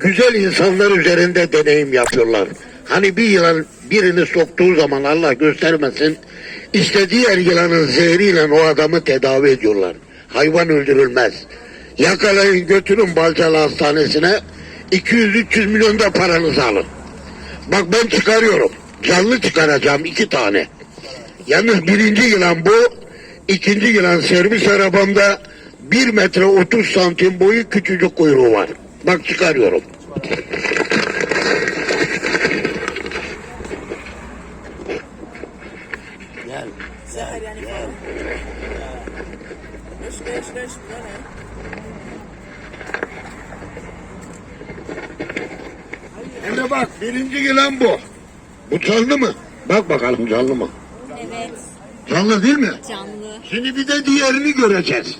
güzel insanlar üzerinde deneyim yapıyorlar. Hani bir yılan birini soktuğu zaman Allah göstermesin işte diğer yılanın zehriyle o adamı tedavi ediyorlar. Hayvan öldürülmez. Yakalayın götürün Balcalı Hastanesi'ne 200-300 milyon da paranızı alın. Bak ben çıkarıyorum. Canlı çıkaracağım iki tane. Yalnız birinci yılan bu. ikinci yılan servis arabamda 1 metre 30 santim boyu küçücük kuyruğu var. Bak çıkarıyorum. Gel. Gel, gel. Hele bak birinci yılan bu. Bu canlı mı? Bak bakalım canlı mı? Evet, Canlı değil mi? canlı. Şimdi bir de diğerini göreceğiz.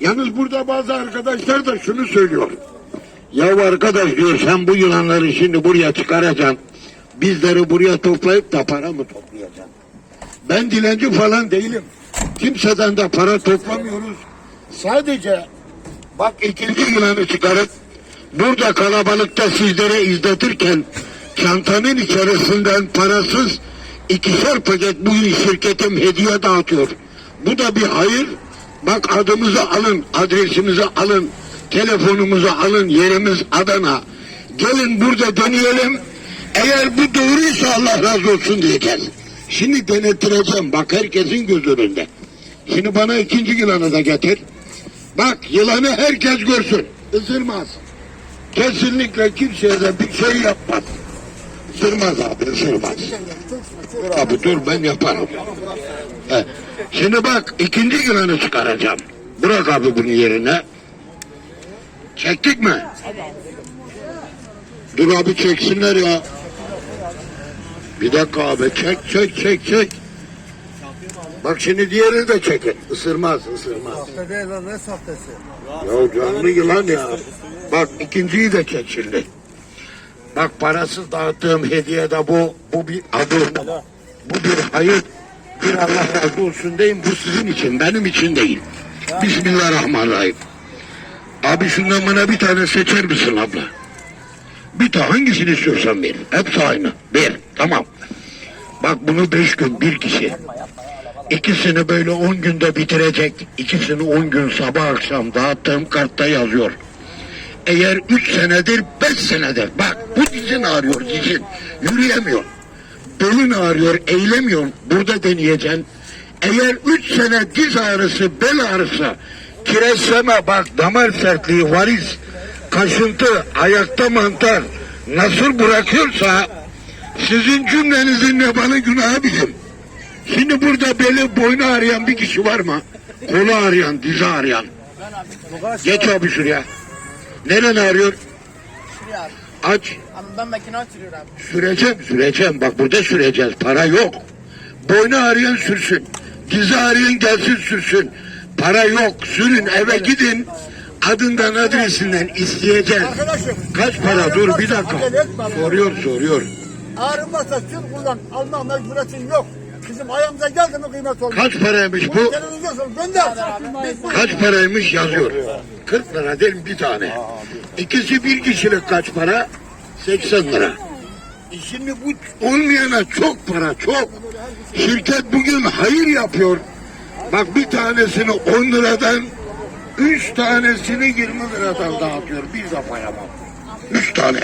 Yalnız burada bazı arkadaşlar da şunu söylüyor. Ya arkadaş diyor sen bu yılanları şimdi buraya çıkaracaksın. Bizleri buraya toplayıp da para mı toplayacaksın? Ben dilenci falan değilim. Kimseden de para toplamıyoruz. Sadece bak ikinci yılanı çıkarıp burada kalabalıkta sizlere izletirken çantanın içerisinden parasız ikişer paket bu şirketim hediye dağıtıyor. Bu da bir hayır. Bak adımızı alın, adresimizi alın, telefonumuzu alın, yerimiz Adana. Gelin burada deneyelim. Eğer bu doğruysa Allah razı olsun diyeceğiz. Şimdi denettireceğim. Bak herkesin göz önünde. Şimdi bana ikinci yılanı da getir. Bak yılanı herkes görsün. Isırmaz. Kesinlikle kimseye de bir şey yapmaz. Isırmaz abi ısırmaz. Abi dur ben yaparım. He. Şimdi bak ikinci yılanı çıkaracağım. Bırak abi bunu yerine. Çektik mi? Dur abi çeksinler ya. Bir dakika abi çek çek çek çek. Bak şimdi diğerini de çekin. Isırmaz ısırmaz. Sahte değil lan ne sahtesi? Ya canlı yılan ya. Bak ikinciyi de çek şimdi. Bak parasız dağıttığım hediye de bu. Bu bir adım. Bu bir hayır. Bir Allah razı olsun deyin. Bu sizin için benim için değil. Bismillahirrahmanirrahim. Abi şundan bana bir tane seçer misin abla? Bir tane hangisini istiyorsan ver. Hepsi aynı. Ver. Tamam. Bak bunu beş gün bir kişi. İkisini böyle on günde bitirecek. İkisini on gün sabah akşam dağıttığım kartta yazıyor. Eğer üç senedir, beş senedir. Bak bu dizin ağrıyor dizin. Yürüyemiyor. Belin ağrıyor, eğilemiyor. Burada deneyeceksin. Eğer üç sene diz ağrısı, bel ağrısı, kireçleme bak damar sertliği, varis, kaşıntı, ayakta mantar nasıl bırakıyorsa sizin cümlenizin ne bana günahı bilin. Şimdi burada beli boynu ağrıyan bir kişi var mı? Kolu ağrıyan, dizi ağrıyan. Geç abi şuraya. Neren ağrıyor? Şuraya abi. Aç. Ama ben makine oturuyorum. Süreceğim, süreceğim. Bak burada süreceğiz. Para yok. Boynu ağrıyan sürsün. Dizi ağrıyan gelsin sürsün. Para yok. Sürün eve gidin. Adından adresinden isteyeceğiz. Arkadaşım. Kaç para? Dur bir dakika. Soruyor, soruyor. Ağrımazsa sür kullan. Alma mecburiyetin yok. Bizim ayağımıza geldi mi kıymet olmaz. Kaç paraymış bu? gönder. Kaç paraymış yazıyor. 40 lira değil mi bir tane? İkisi bir kişilik kaç para? 80 lira. E şimdi bu olmayana çok para çok. Şirket bugün hayır yapıyor. Bak bir tanesini 10 liradan, 3 tanesini 20 liradan dağıtıyor. Bir defa yapamam. 3 tane.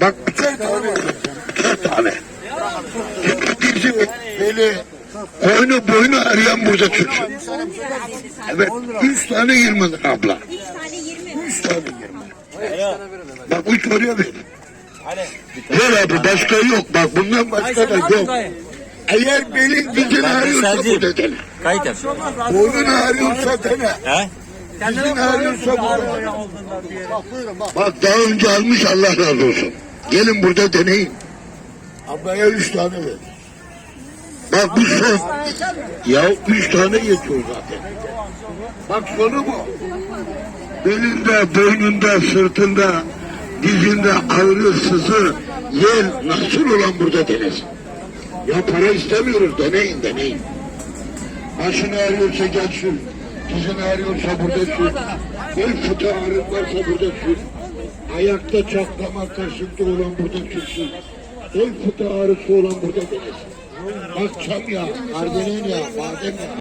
Bak üçer tane. Üçer tane. Dizi, beli, boynu boynu arayan burada çıksın. Evet, üç tane yirmi lira abla. Üç tane yirmi. Üç tane yirmi lira. Bak üç oraya ver. Ver abi başka yok. Bak bundan başka da yok. Eğer belin dizin ağrıyorsa bu da dene. Kayıt yap. Boynun ağrıyorsa dene. He? Dizin ağrıyorsa bu. Bak daha önce almış Allah razı olsun. Gelin burada deneyin. Ablaya üç tane ver. Bak bu son. Ya üç tane yetiyor zaten. Bak sonu bu. Belinde, boynunda, sırtında, dizinde ağrı, sızı, yel nasıl olan burada denesin. Ya para istemiyoruz deneyin deneyin. Başın ağrıyorsa gel sür. Dizin ağrıyorsa burada sür. Bel fıtığı ağrın varsa burada sür. Ayakta çatlama kaşıntı olan burada tütsün. El fıtığı ağrısı olan burada denesin. Bak çam ya, kardelen ya, badem ya.